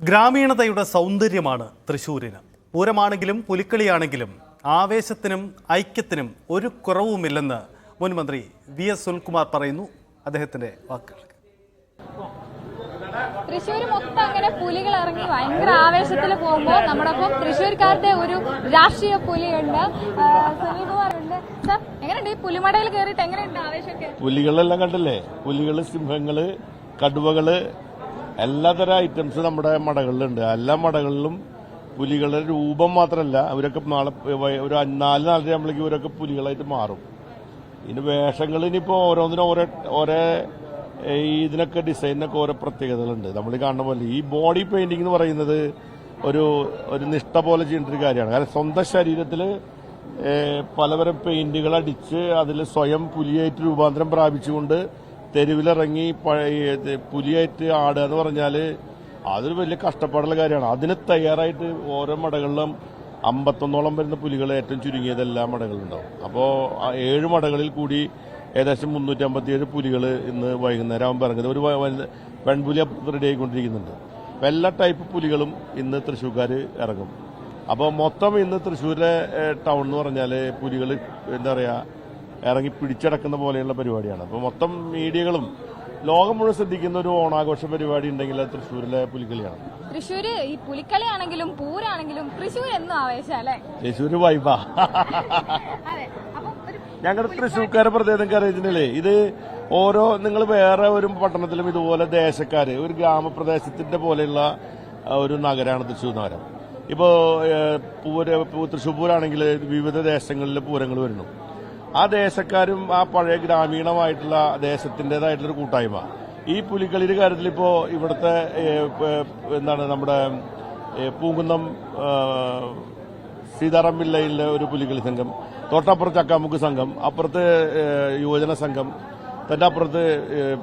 ഗ്രാമീണതയുടെ സൗന്ദര്യമാണ് തൃശ്ശൂരിന് പൂരമാണെങ്കിലും പുലിക്കളിയാണെങ്കിലും ആവേശത്തിനും ഐക്യത്തിനും ഒരു കുറവുമില്ലെന്ന് മുൻ മന്ത്രി വി എസ് സുനിൽകുമാർ പറയുന്നു. അദ്ദേഹത്തിന്റെ വാക്കുകൾ തൃശ്ശൂർ മൊത്തം അങ്ങനെ പുലികൾ ഇറങ്ങി ഭയങ്കര ആവേശത്തിൽ പോകുമ്പോൾ നമ്മുടെ ഒപ്പം തൃശ്ശൂർക്കാരുടെ ഒരു രാഷ്ട്രീയ പുലിയുണ്ട്. ഉണ്ട് സാർ എങ്ങനെയുണ്ട്? ഈ പുലിമടയിൽ കയറിയിട്ട് എങ്ങനെയുണ്ട് ആവേശമൊക്കെ? പുലികളെല്ലാം കണ്ടല്ലേ? പുലികൾ സിംഹങ്ങൾ കടുവകൾ എല്ലാതരം ഐറ്റംസ് നമ്മുടെ മടകളിലുണ്ട്. എല്ലാ മടകളിലും പുലികളുടെ രൂപം മാത്രമല്ല അവരൊക്കെ നാളെ ഒരു നാല് നാലര ആകുമ്പോഴേക്കും ഇവരൊക്കെ പുലികളായിട്ട് മാറും. ഇനി വേഷങ്ങൾ ഇനിയിപ്പോൾ ഓരോന്നിനും ഓരോ ഓരോ ഇതിനൊക്കെ ഡിസൈനൊക്കെ ഓരോ പ്രത്യേകതകളുണ്ട്. നമ്മൾ കാണുന്ന പോലെ ഈ ബോഡി പെയിന്റിംഗ് എന്ന് പറയുന്നത് ഒരു ഒരു നിഷ്ഠ പോലെ ചെയ്യേണ്ട ഒരു കാര്യമാണ്. കാരണം സ്വന്തം ശരീരത്തിൽ പലതരം പെയിന്റുകൾ അടിച്ച് അതിൽ സ്വയം പുലിയായിട്ട് രൂപാന്തരം പ്രാപിച്ചുകൊണ്ട് തെരുവിലിറങ്ങി പുലിയായിട്ട് ആടുക എന്ന് പറഞ്ഞാൽ അതൊരു വലിയ കഷ്ടപ്പാടുള്ള കാര്യമാണ്. അതിന് തയ്യാറായിട്ട് ഓരോ മടകളിലും അമ്പത്തൊന്നോളം വരുന്ന പുലികൾ ഏറ്റവും ചുരുങ്ങിയത് എല്ലാ മടകളിലുണ്ടാവും അപ്പോൾ ഏഴ് മടകളിൽ കൂടി ഏകദേശം മുന്നൂറ്റി അമ്പത്തിയേഴ് പുലികൾ ഇന്ന് വൈകുന്നേരം ആകുമ്പോൾ ഇറങ്ങുന്നത്. ഒരു പെൺപുലി റെഡി ആയിക്കൊണ്ടിരിക്കുന്നുണ്ട്. അപ്പോൾ എല്ലാ ടൈപ്പ് പുലികളും ഇന്ന് തൃശ്ശൂർക്കാർ ഇറങ്ങും. അപ്പോൾ മൊത്തം ഇന്ന് തൃശ്ശൂരിലെ ടൗൺ എന്ന് പറഞ്ഞാൽ പുലികൾ എന്താ പറയുക ഇറങ്ങി പിടിച്ചടക്കുന്ന പോലെയുള്ള പരിപാടിയാണ്. അപ്പോൾ മൊത്തം മീഡിയകളും ലോകം മുഴുവൻ ശ്രദ്ധിക്കുന്ന ഒരു ഓണാഘോഷ പരിപാടി ഉണ്ടെങ്കിൽ അത് തൃശ്ശൂരിലെ പുലിക്കളിയാണ്. തൃശ്ശൂര് ഈ പുലിക്കളിയാണെങ്കിലും പൂരാണെങ്കിലും തൃശ്ശൂർ എന്നും ആവേശം അല്ലേ? തൃശ്ശൂര് വൈബാ ഞങ്ങളുടെ തൃശ്ശൂർക്കാരെ പ്രത്യേകം കറിയിച്ചിട്ടില്ലേ ഇത് ഓരോ നിങ്ങൾ വേറെ ഒരു പട്ടണത്തിലും ഇതുപോലെ ദേശക്കാര് ഒരു ഗ്രാമപ്രദേശത്തിന്റെ പോലെയുള്ള ഒരു നഗരമാണ് തൃശ്ശൂർ നഗരം. ഇപ്പോ പൂര തൃശ്ശൂർ പൂരാണെങ്കിൽ വിവിധ ദേശങ്ങളിലെ പൂരങ്ങൾ വരുന്നു. ആ ദേശക്കാരും ആ പഴയ ഗ്രാമീണമായിട്ടുള്ള ദേശത്തിന്റെതായിട്ടുള്ളൊരു കൂട്ടായ്മ. ഈ പുലിക്കളിയുടെ കാര്യത്തിൽ ഇപ്പോ ഇവിടുത്തെ എന്താണ് നമ്മുടെ പൂങ്കുന്നം സീതാറാം പിള്ളയിലെ ഒരു പുലിക്കളി സംഘം തൊട്ടപ്പുറത്ത് ചക്കാമുക്ക് സംഘം അപ്പുറത്ത് യുവജന സംഘം തന്റെ അപ്പുറത്ത്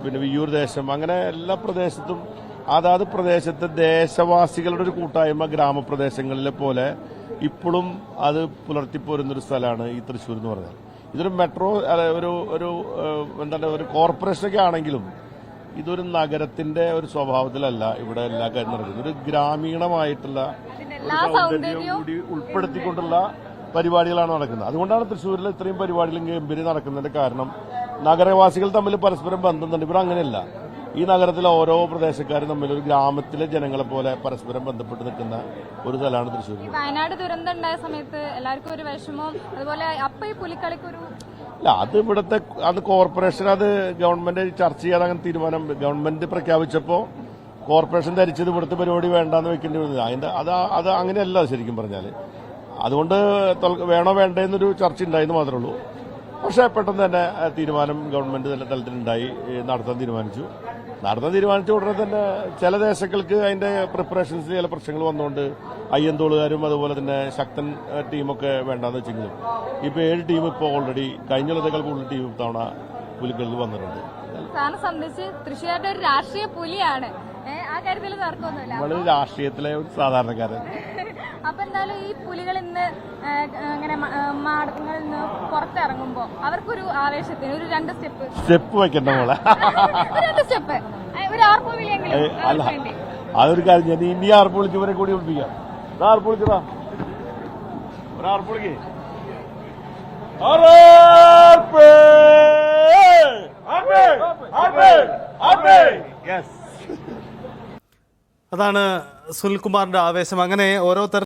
പിന്നെ വിയ്യൂർ ദേശം അങ്ങനെ എല്ലാ പ്രദേശത്തും അതാത് പ്രദേശത്തെ ദേശവാസികളുടെ ഒരു കൂട്ടായ്മ ഗ്രാമപ്രദേശങ്ങളിലെ പോലെ ഇപ്പോഴും അത് പുലർത്തിപ്പോരുന്നൊരു സ്ഥലമാണ് ഈ തൃശ്ശൂർ എന്ന് പറഞ്ഞാൽ. ഇതൊരു മെട്രോ ഒരു ഒരു എന്താ എന്താണ് ഒരു കോർപ്പറേഷനൊക്കെ ആണെങ്കിലും ഇതൊരു നഗരത്തിന്റെ ഒരു സ്വഭാവത്തിലല്ല ഇവിടെ എല്ലാ കാര്യം നടക്കുന്നത്. ഒരു ഗ്രാമീണമായിട്ടുള്ള ഒരു സൗന്ദര്യവും കൂടി ഉൾപ്പെടുത്തിക്കൊണ്ടുള്ള പരിപാടികളാണ് നടക്കുന്നത്. അതുകൊണ്ടാണ് തൃശ്ശൂരിൽ ഇത്രയും പരിപാടികളും ഗംഭീരം നടക്കുന്നതിന്റെ കാരണം നഗരവാസികൾ തമ്മിൽ പരസ്പരം ബന്ധം തന്നെ ഇവിടെ അങ്ങനെയല്ല. ഈ നഗരത്തിലെ ഓരോ പ്രദേശക്കാരും തമ്മിൽ ഒരു ഗ്രാമത്തിലെ ജനങ്ങളെ പോലെ പരസ്പരം ബന്ധപ്പെട്ട് നിൽക്കുന്ന ഒരു സ്ഥലമാണ് തൃശ്ശൂർ. വയനാട് ദുരന്തം ഉണ്ടായ സമയത്ത് എല്ലാവർക്കും ഒരു വിഷമവും അതുപോലെ അപ്പൊ ഈ പുലിക്കളിക്ക് ഒരു അല്ല അത് ഇവിടുത്തെ അത് കോർപ്പറേഷൻ അത് ഗവൺമെന്റ് ചർച്ച ചെയ്യാതെ അങ്ങനെ തീരുമാനം ഗവൺമെന്റ് പ്രഖ്യാപിച്ചപ്പോ കോർപ്പറേഷൻ ധരിച്ചത് ഇവിടുത്തെ പരിപാടി വേണ്ടാന്ന് വെക്കേണ്ടി വന്നത് അതിന്റെ അത് അത് അങ്ങനെയല്ല ശരിക്കും പറഞ്ഞാൽ അതുകൊണ്ട് വേണോ വേണ്ടെന്നൊരു ചർച്ച ഉണ്ടായെന്ന് മാത്രമേ ഉള്ളൂ. പക്ഷേ പെട്ടെന്ന് തന്നെ തീരുമാനം ഗവൺമെന്റ് തന്നെ തലത്തിലുണ്ടായി. നടത്താൻ തീരുമാനിച്ചു. നടത്താൻ തീരുമാനിച്ച ഉടനെ തന്നെ ചില ദേശങ്ങൾക്ക് അതിന്റെ പ്രിപ്പറേഷൻസ് ചില പ്രശ്നങ്ങൾ വന്നുകൊണ്ട് അയ്യന്തോളുകാരും അതുപോലെ തന്നെ ശക്തൻ ടീമൊക്കെ വേണ്ടാന്ന് വെച്ചെങ്കിലും ഇപ്പോൾ ഏഴ് ടീം ഇപ്പോൾ ഓൾറെഡി കഴിഞ്ഞ കൂടുതൽ ടീം തവണ പുലിക്കളിൽ വന്നിട്ടുണ്ട്. സാറിനെ സംബന്ധിച്ച് തൃശ്ശൂരുടെ ഒരു രാഷ്ട്രീയ പുലിയാണ്. ആ കാര്യത്തിൽ തർക്കമൊന്നുമില്ല. നമ്മൾ രാഷ്ട്രീയത്തിലെ ഒരു സാധാരണക്കാരൻ. അപ്പൊ എന്തായാലും ഈ പുലികൾ ഇന്ന് ഇങ്ങനെ മാടങ്ങളിൽ നിന്ന് പുറത്തിറങ്ങുമ്പോ അവർക്കൊരു ആവേശത്തിന് ഒരു രണ്ട് സ്റ്റെപ്പ് സ്റ്റെപ്പ് വെക്കണ്ട മോളെ രണ്ട് സ്റ്റെപ്പ് ഒരു ആർപ്പോ വിളിയെങ്കിലും ഏ, അല്ല അതൊരു കാര്യം ഞാൻ ഇനി ആർപ്പ് വിളിച്ചവരെ കൂടി വിളിപ്പിക്കാം ദാ ആർപ്പ് വിളിച്ചതാ ഒരു ആർപ്പ് വിളിക്കേ ആർപ്പ്! ആർപ്പ്! ആർപ്പ്! ആർപ്പ്! Yes. അതാണ് സുനിൽകുമാറിന്റെ ആവേശം അങ്ങനെ ഓരോ തര